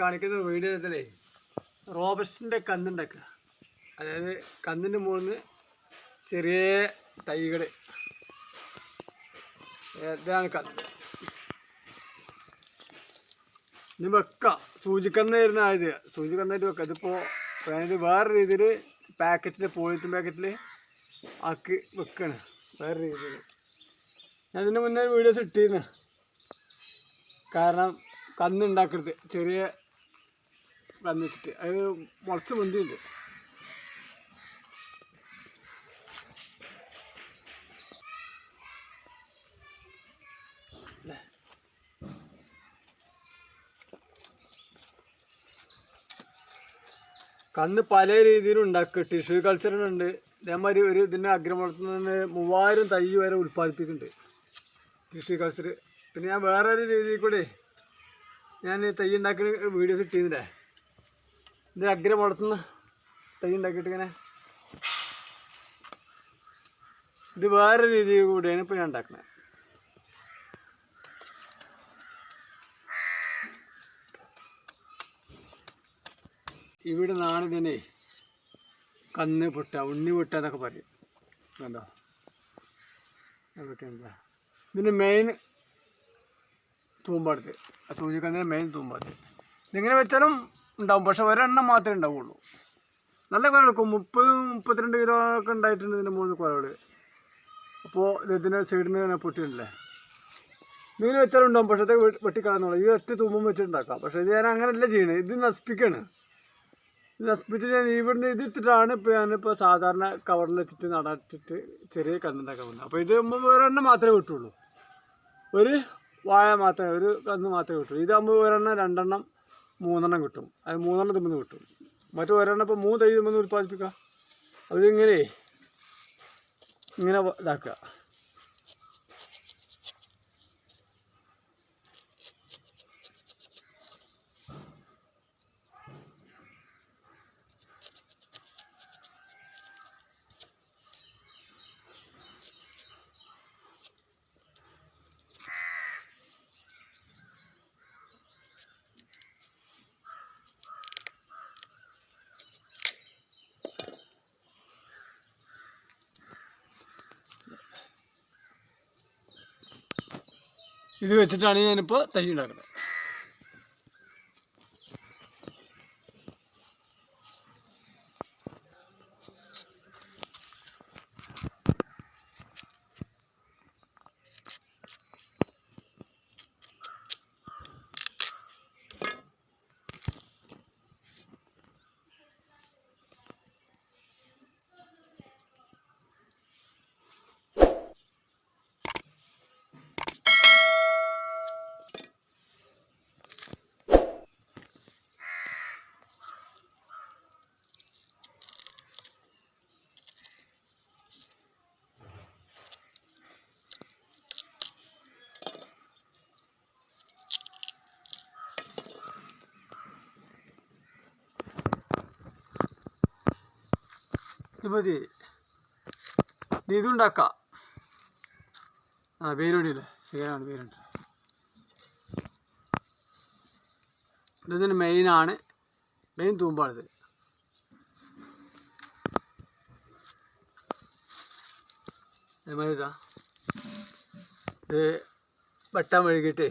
കാണിക്കുന്ന വീഡിയോ ഇതിലേ റോബസ്റ്റിന്റെ കന്നുണ്ടാക്കുക അതായത് കന്നിന്റെ മുകളിൽ ചെറിയ തൈകൾ ഇതാണ് കന്ന്. ഇനി വെക്കാം. സൂചിക്കന്നായിരുന്നു ആയത്. സൂചിക്കന്നായിട്ട് വെക്കാം. ഇതിപ്പോൾ ഞാനിത് വേറെ രീതിയിൽ പാക്കറ്റിൽ പോളിത്തീൻ പാക്കറ്റിൽ ആക്കി വെക്കാണ്. വേറെ രീതിയിൽ ഞാൻ ഇതിന് മുന്നേ വീഡിയോസ് ഇട്ടിരുന്നു. കാരണം കന്നുണ്ടാക്കരുത്. ചെറിയ കന്ന് വെച്ചിട്ട്. അത് മുളച്ച് പൊന്തിയുണ്ട്. കന്ന് പല രീതിയിലും ഉണ്ടാക്കുക ടിഷ്യൂ കൾച്ചറിനുണ്ട് ഇതേമാതിരി ഒരു ഇതിനെ അഗ്രം വളർത്തുന്നതിന് മൂവായിരം തൈ വരെ ഉൽപ്പാദിപ്പിക്കുന്നുണ്ട് ടിഷ്യൂ കൾച്ചർ പിന്നെ ഞാൻ വേറൊരു രീതിയിൽ കൂടെ ഞാൻ തൈ ഉണ്ടാക്കുന്ന വീഡിയോസ് ഇട്ടിരുന്നില്ലേ? ഇത് അഗ്രം വളർത്തുന്ന തൈ ഉണ്ടാക്കിയിട്ട് ഇങ്ങനെ ഇത് വേറെ രീതിയിൽ കൂടിയാണ് ഇപ്പോൾ ഞാൻ ഉണ്ടാക്കുന്നത് ഇവിടെ നാണിതിനെ കന്ന് പൊട്ട ഉണ്ണി പൊട്ട എന്നൊക്കെ പറയും. കണ്ടോ? ഇതിന്റെ മെയിൻ തൂമ്പാടുത്ത് ആ സൂചിക്കന്നിന്റെ മെയിൻ തൂമ്പാടുത്ത് ഇതിങ്ങനെ വെച്ചാലും ഉണ്ടാവും. പക്ഷെ ഒരെണ്ണം മാത്രമേ ഉണ്ടാവുള്ളൂ. നല്ല കുരവെടുക്കും മുപ്പത് മുപ്പത്തിരണ്ട് കിലോ ഒക്കെ ഉണ്ടായിട്ടുണ്ട് ഇതിന്റെ മൂന്ന് കുരവകൾ അപ്പോൾ ഇതിന്റെ സൈഡിൽ നിന്ന് തന്നെ പൊട്ടിയിട്ടില്ലേ? മീൻ വെച്ചാൽ ഉണ്ടാവും പക്ഷേ വെട്ടിക്കളയുന്നുള്ളൂ ഈ ഒറ്റ തുമ്പും വെച്ചിട്ടുണ്ടാക്കാം പക്ഷേ ഇത് ഞാൻ അങ്ങനെയല്ല ചെയ്യണേ. ഇത് നശിപ്പിക്കുകയാണ് ഇത് നശിപ്പിച്ച് ഞാൻ ഇവിടുന്ന് ഇതിട്ടിട്ടാണ് ഇപ്പോൾ ഞാനിപ്പോൾ സാധാരണ കവറിൽ വെച്ചിട്ട് നടട്ടിട്ട് ചെറിയ കന്നുണ്ടാക്കാൻ പോകുന്നത്. അപ്പോൾ ഇത് ഒരെണ്ണം മാത്രമേ കിട്ടുള്ളൂ ഒരു വാഴ മാത്രമേ ഒരു കന്ന് മാത്രമേ കിട്ടുള്ളൂ ഇതാകുമ്പോൾ ഒരെണ്ണം രണ്ടെണ്ണം മൂന്നെണ്ണം കിട്ടും. അത് മൂന്നെണ്ണം തിമ്മെന്ന് കിട്ടും. മറ്റു ഒരെണ്ണം ഇപ്പോൾ മൂന്ന് തൈ തിമ്മെന്ന് ഉത്പാദിപ്പിക്കാം അതിങ്ങനെ ഇങ്ങനെ ഇതാക്കുക. ഇത് വെച്ചിട്ടാണ് ഞാനിപ്പോൾ തൈ ഉണ്ടാക്കുന്നത്. ഇത് മതി. ഇനി ഇതുണ്ടാക്കാം ആ പേരുണ്ടില്ലേ. ശരിയാണ് പേരുണ്ട്. ഇതിന് മെയിനാണ്. മെയിൻ തൂമ്പാണിത്. അതേമാതിരി ഇതാ വെട്ടാൻ മെഴുകിയിട്ട്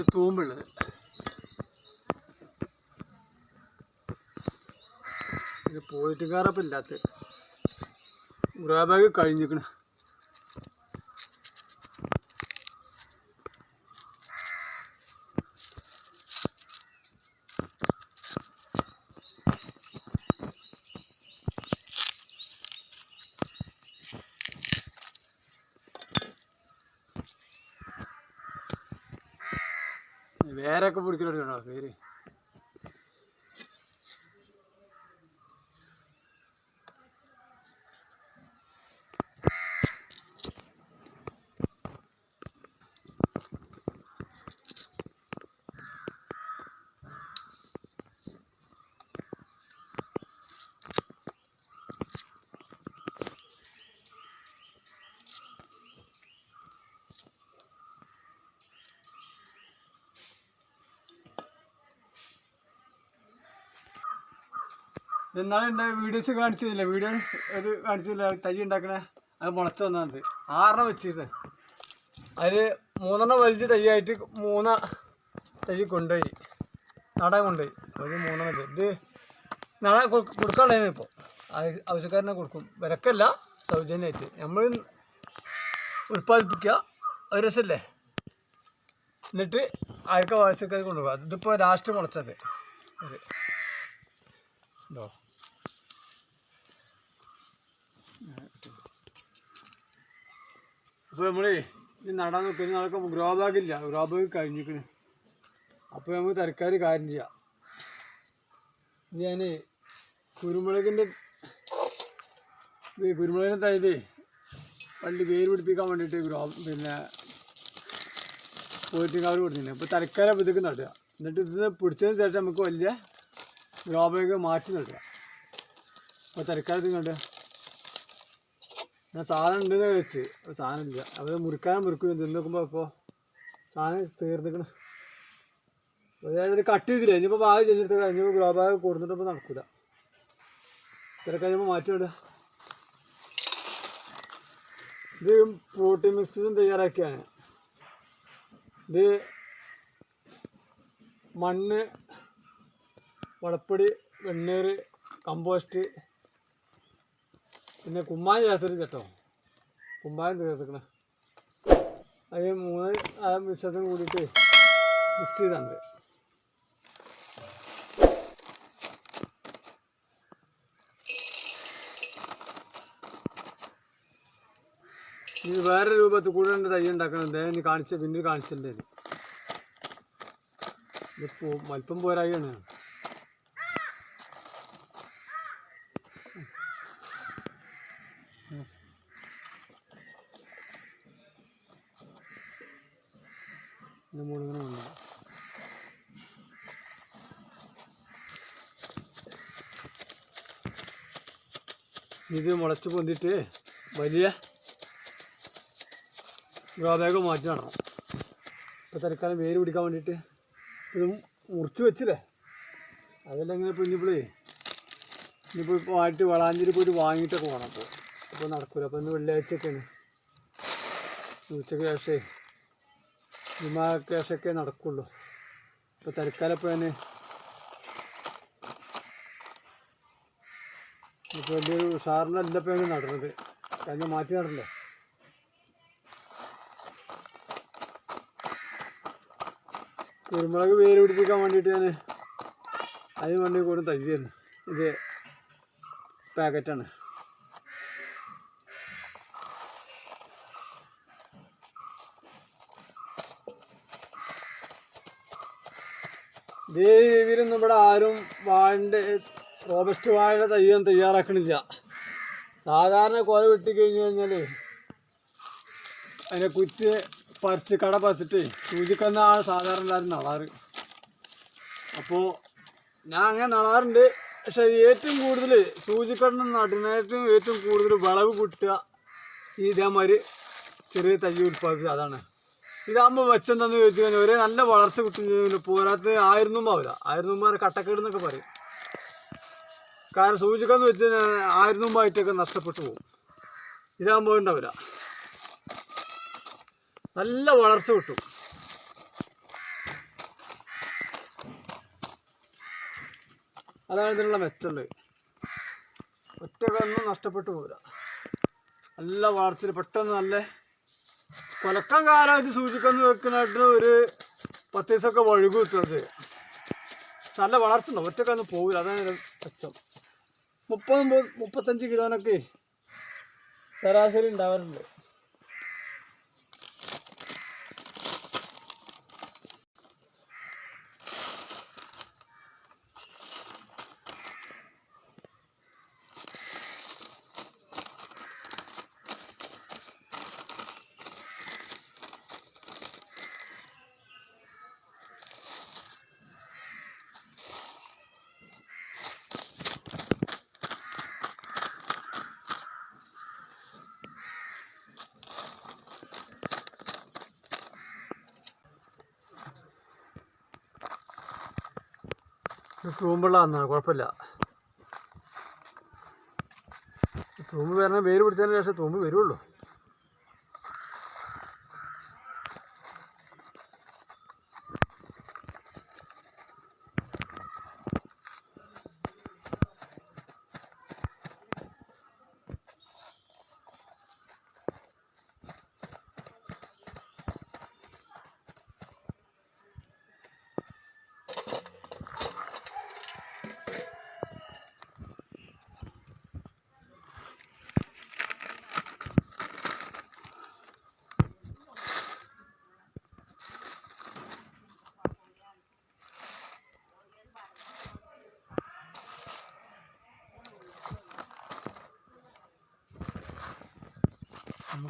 ഇത് തൂമ്പുള്ളത് ഇത് പോയിട്ടുകാരപ്പം ഇല്ലാത്ത. ഉറാബാഗ് ബാഗ് பேக்க பிடிச்சிட்டு பேர் എന്നാലും ഉണ്ടായ വീഡിയോസ് കാണിച്ചില്ല? വീഡിയോ ഒരു കാണിച്ചില്ല? തൈ ഉണ്ടാക്കണ? അത് മുളച്ച് വന്നത് ആറെണ്ണം വെച്ചത് അതിൽ മൂന്നെണ്ണം വലിച്ച് തൈയായിട്ട് മൂന്ന് തൈ കൊണ്ടുപോയി. നടാൻ കൊണ്ടുപോയി. ഒരു മൂന്നെണ്ണം. ഇത് നടാൻ കൊടുക്കാണ്ടായിരുന്നു ഇപ്പോൾ ആവശ്യക്കാരനെ കൊടുക്കും. വിലക്കല്ല സൗജന്യമായിട്ട്. നമ്മൾ ഉൽപ്പാദിപ്പിക്കുക. ഒരു രസമല്ലേ എന്നിട്ട് ആർക്കും ആവശ്യക്കാർ കൊണ്ടുപോകുക ഇതിപ്പോൾ ലാസ്റ്റ് മുളച്ചത്. ഒരു ഉണ്ടോ അപ്പോൾ നമ്മളേ ഇനി നടാൻ നോക്കുന്ന നടക്കുമ്പോൾ ഗ്രോ ബാഗ് ഇല്ല. ഗ്രോ ബാഗ് കഴിഞ്ഞിരിക്കണ്. അപ്പോൾ നമുക്ക് തരക്കാർ കാര്യം ചെയ്യാം. ഞാൻ കുരുമുളകിന്റെ കുരുമുളകിന്റെ തൈത് പള്ളി വേര് പിടിപ്പിക്കാൻ വേണ്ടിയിട്ട് ഗ്രോ പിന്നെ പോയിട്ട് കവർ കൊടുത്തിട്ടുണ്ട്. അപ്പോൾ തരക്കാരെ ഇതൊക്കെ നടുക. എന്നിട്ട് ഇത് പിടിച്ചതിന് ശേഷം നമുക്ക് വലിയ ഗ്രോ ബാഗ് മാറ്റി നടുക. അപ്പോൾ തരക്കാരി കണ്ടുക ഞാൻ സാധനം ഉണ്ടെന്ന് വെച്ച് സാധനം ഇല്ല. അവർ മുറിക്കാനും മുറിക്കും ഇത് നോക്കുമ്പോൾ ഇപ്പോൾ സാധനം തീർന്നിക്കണം. അതായത് കട്ട് ചെയ്തില്ല? ഇനിയിപ്പോൾ ബാഗ് ചെല്ലെടുത്ത് കഴിഞ്ഞപ്പോൾ ഗ്രോ ബാഗ് കൊടുത്തിട്ടപ്പോൾ നടക്കില്ല ഇത്ര കഴിയുമ്പോൾ മാറ്റി വിടുക ഇത് പ്രോട്ടീൻ മിക്സും തയ്യാറാക്കിയാണ്. ഇത് മണ്ണ് വളപ്പൊടി വെണ്ണീർ കമ്പോസ്റ്റ് പിന്നെ കുമ്മായം ചേർത്തിട്ട് ചേട്ടോ കുമ്മായം ചേർത്തിക്കണേ. അത് മൂന്ന് ആ മിശ്രത്തിന് കൂടിയിട്ട് മിക്സ് ചെയ്താണ് ഇത് വേറെ രൂപത്തിൽ കൂടെ ഉണ്ട് തൈ ഉണ്ടാക്കണം. ഇനി കാണിച്ച പിന്നീട് കാണിച്ചില്ലേ ഇത്. പോ വലിപ്പം പോരായാണ് ഇതിന്റെ ഉണ്ട് ഇത് മുളച്ച് പൊന്തിട്ട് വലിയ ഗ്രോബാഗ് മാറ്റി നടണം ഇപ്പോൾ തൽക്കാലം വേര് പിടിക്കാൻ വേണ്ടിയിട്ട് ഇത് മുറിച്ച് വെച്ചില്ലേ? അതെല്ലാം ഇങ്ങനെ ഇപ്പോൾ ഇനിയിപ്പോഴേ ഇനിയിപ്പോൾ ഇപ്പോൾ ആയിട്ട് വളാഞ്ചേരി പോയിട്ട് വാങ്ങിയിട്ടൊക്കെ പോകണം അപ്പോൾ. അപ്പോൾ നടക്കൂല. അപ്പോൾ ഇന്ന് വെള്ളിയാഴ്ചയൊക്കെയാണ്. ഉച്ചയ്ക്ക് ശേഷമേ ജുമാക്ക് കേസൊക്കെ നടക്കുള്ളൂ. ഇപ്പോൾ തൽക്കാലം ഇപ്പോൾ ഇപ്പോൾ വലിയൊരു ഉഷാറിനല്ല ഇപ്പോൾ നടന്നത്. കഴിഞ്ഞ മാറ്റി നടല്ലേ കുരുമുളക് വേര് പിടിപ്പിക്കാൻ വേണ്ടിയിട്ട് ഞാൻ അതിന് വേണ്ടി കൂടെ തയ്യായിരുന്നു ഇത് പാക്കറ്റാണ്. ഇതേ രീതിയിലൊന്നും ഇവിടെ ആരും വാഴന്റെ റോബസ്റ്റ് വാഴയുടെ തയ്യൊന്നും തയ്യാറാക്കണില്ല. സാധാരണ കോല വെട്ടി കഴിഞ്ഞ് കഴിഞ്ഞാൽ അതിനെ കുറ്റി പറിച്ച് കട പറിച്ചിട്ട് സൂചിക്കുന്ന ആൾ സാധാരണ എല്ലാവരും നളാറ്. അപ്പോൾ ഞാൻ അങ്ങനെ നളാറുണ്ട്. പക്ഷെ ഏറ്റവും കൂടുതൽ സൂചിക്കടന്ന് നടുന്നേറ്റവും ഏറ്റവും കൂടുതൽ വിളവ് കിട്ടുക ഈ ഇതേമാതിരി ചെറിയ തയ്യ ഉൽപ്പാദിപ്പിക്കുക അതാണ്. ഇതാകുമ്പോൾ തന്നു ചോദിച്ചു കഴിഞ്ഞാൽ ഒരേ നല്ല വളർച്ച കിട്ടുന്നില്ല പോരാത്ത ആയിരുന്നു ആവില്ല ആയിരുന്നു വരെ കട്ടക്കേട് എന്നൊക്കെ പറയും. കാരണം സൂചിക്കാന്ന് വെച്ച് കഴിഞ്ഞാൽ ആയിരുന്നുമ്പായിട്ടൊക്കെ നഷ്ടപ്പെട്ടു പോകും. ഇതാകുമ്പോൾ ഉണ്ടാവില്ല നല്ല വളർച്ച കിട്ടും. അതാണ് ഇതിനുള്ള മെച്ചുള്ളത് ഒറ്റക്കൊന്നും നഷ്ടപ്പെട്ടു പോകില്ല നല്ല വളർച്ചയിൽ പെട്ടെന്ന് നല്ല കൊലക്കാൻ കാലമായിട്ട് സൂചിക്കൊന്ന് വെക്കുന്നതായിട്ട് ഒരു പത്ത് ദിവസമൊക്കെ വഴുകു കുത്തുന്നത്. നല്ല വളർച്ച ഒറ്റക്കെ ഒന്ന് പോകില്ല അതാണ് മെച്ചം. മുപ്പത് മുപ്പത്തഞ്ച് കിലോനൊക്കെ ശരാശരി ഉണ്ടാവാറുണ്ട്. തൂമ്പുള്ള വന്നാണ് കുഴപ്പമില്ല. തൂമ്പ് വരണ വേര് പിടിച്ചതിന് ശേഷം തൂമ്പ് വരുള്ളൂ.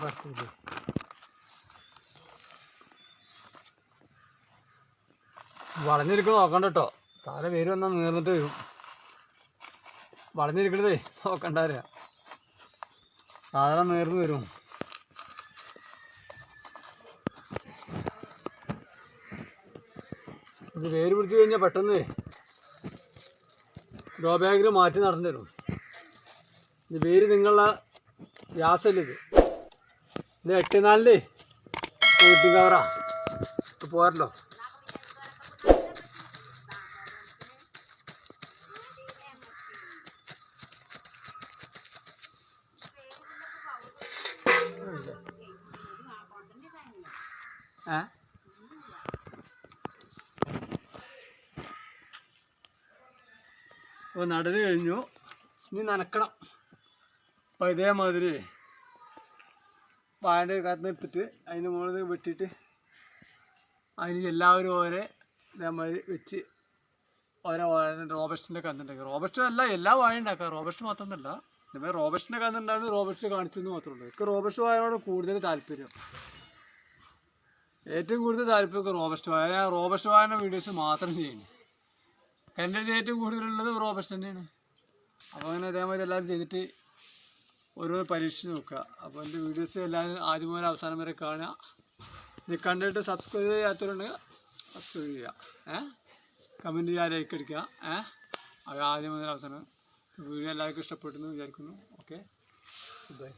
അടുത്തില്ലേ വളഞ്ഞിരിക്കണ നോക്കണ്ട കേട്ടോ. സാല പേര് വന്നാൽ നീർന്നിട്ട് വരും. വളഞ്ഞിരിക്കണതേ നോക്കണ്ട അറിയാം സാധനം നേർന്ന് വരും. ഇത് വേര് പിടിച്ച് കഴിഞ്ഞാൽ പെട്ടെന്ന് ഗ്രോ ബാഗിൽ മാറ്റി നടന്നു തരും ഇത് വേര് നിങ്ങളുടെ വ്യാസമല്ല ഇത് എട്ട് നാലിൽ വീട്ടി കവറാ പോരല്ലോ അപ്പോൾ നടന് കഴിഞ്ഞു. ഇനി നനക്കണം. അപ്പോൾ ഇതേമാതിരി വാഴ എടുത്തിട്ട് അതിന് മുകളിൽ വെട്ടിയിട്ട് അതിന് എല്ലാവരും ഓരോ ഇതേമാതിരി വെച്ച് ഓരോ വാഴ റോബസ്റ്റിന്റെ കന്നുണ്ടാക്കി റോബസ്റ്റ് അല്ല എല്ലാ വാഴ ഉണ്ടാക്കുക റോബസ്റ്റ് മാത്രമൊന്നുമല്ല. ഇതേമാതിരി റോബസ്റ്റിന്റെ കന്നുണ്ടാണ് റോബസ്റ്റ് കാണിച്ചെന്ന് മാത്രമേ ഉള്ളൂ. എനിക്ക് റോബസ്റ്റ് വാഴയോട് കൂടുതൽ താല്പര്യം. ഏറ്റവും കൂടുതൽ താല്പര്യം റോബസ്റ്റ് വാഴ ഞാൻ റോബസ്റ്റ് വായന വീഡിയോസ് മാത്രം ചെയ്യുന്നു. എന്റെ ഏറ്റവും കൂടുതലുള്ളത് റോബസ്റ്റ് തന്നെയാണ്. അപ്പോൾ അങ്ങനെ അതേമാതിരി എല്ലാവരും ചെയ്തിട്ട് ഓരോന്ന് പരീക്ഷിച്ച് നോക്കുക. അപ്പോൾ എന്റെ വീഡിയോസ് എല്ലാവരും ആദ്യം മുതൽ അവസാനം വരെ കാണുക. ഇത് കണ്ടിട്ട് സബ്സ്ക്രൈബ് ചെയ്യാത്തവരുണ്ടെങ്കിൽ സബ്സ്ക്രൈബ് ചെയ്യുക. ഏ? കമന്റ് ചെയ്യുക ലൈക്ക് അടിക്കുക. ഏ? അത് ആദ്യം മുതൽ അവസാനം. വീഡിയോ എല്ലാവർക്കും ഇഷ്ടപ്പെട്ടെന്ന് വിചാരിക്കുന്നു. Okay bye